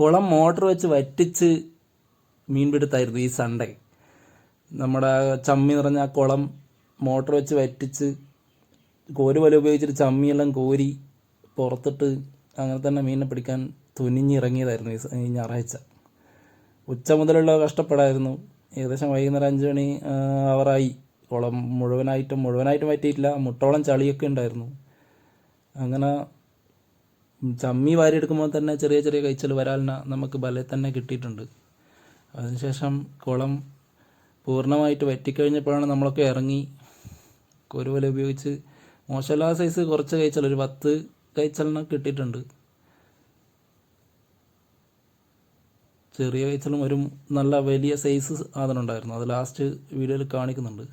കുളം മോട്ടർ വെച്ച് വറ്റിച്ച് മീൻപിടുത്തായിരുന്നു ഈ സൺഡേ നമ്മുടെ ചമ്മി നിറഞ്ഞ ആ കുളം മോട്ടർ വെച്ച് വറ്റിച്ച് കോരുവല ഉപയോഗിച്ചിട്ട് ചമ്മിയെല്ലാം കോരി പുറത്തിട്ട് അങ്ങനെ തന്നെ മീനിനെ പിടിക്കാൻ തുനിഞ്ഞിറങ്ങിയതായിരുന്നു ഈ ഞായറാഴ്ച. ഉച്ച മുതലുള്ള കഷ്ടപ്പെടായിരുന്നു. ഏകദേശം വൈകുന്നേരം അഞ്ച് മണി അവറായി കുളം മുഴുവനായിട്ടും മുഴുവനായിട്ടും പറ്റിയിട്ടില്ല മുട്ടോളം ചളിയൊക്കെ ഉണ്ടായിരുന്നു. അങ്ങനെ ചമ്മി വാരിയെടുക്കുമ്പോൾ തന്നെ ചെറിയ ചെറിയ കൈച്ചൽ വരാലിന നമുക്ക് ബലയിൽ തന്നെ കിട്ടിയിട്ടുണ്ട്. അതിനുശേഷം കുളം പൂർണമായിട്ട് വറ്റിക്കഴിഞ്ഞപ്പോഴാണ് നമ്മളൊക്കെ ഇറങ്ങി കൊരുവല ഉപയോഗിച്ച് മോശമില്ലാത്ത സൈസ് കുറച്ച് കൈച്ചൽ ഒരു പത്ത് കൈച്ചലിന് കിട്ടിയിട്ടുണ്ട്. ചെറിയ കൈച്ചലും ഒരു നല്ല വലിയ സൈസ് സാധനം ഉണ്ടായിരുന്നു. അത് ലാസ്റ്റ് വീഡിയോയിൽ കാണിക്കുന്നുണ്ട്.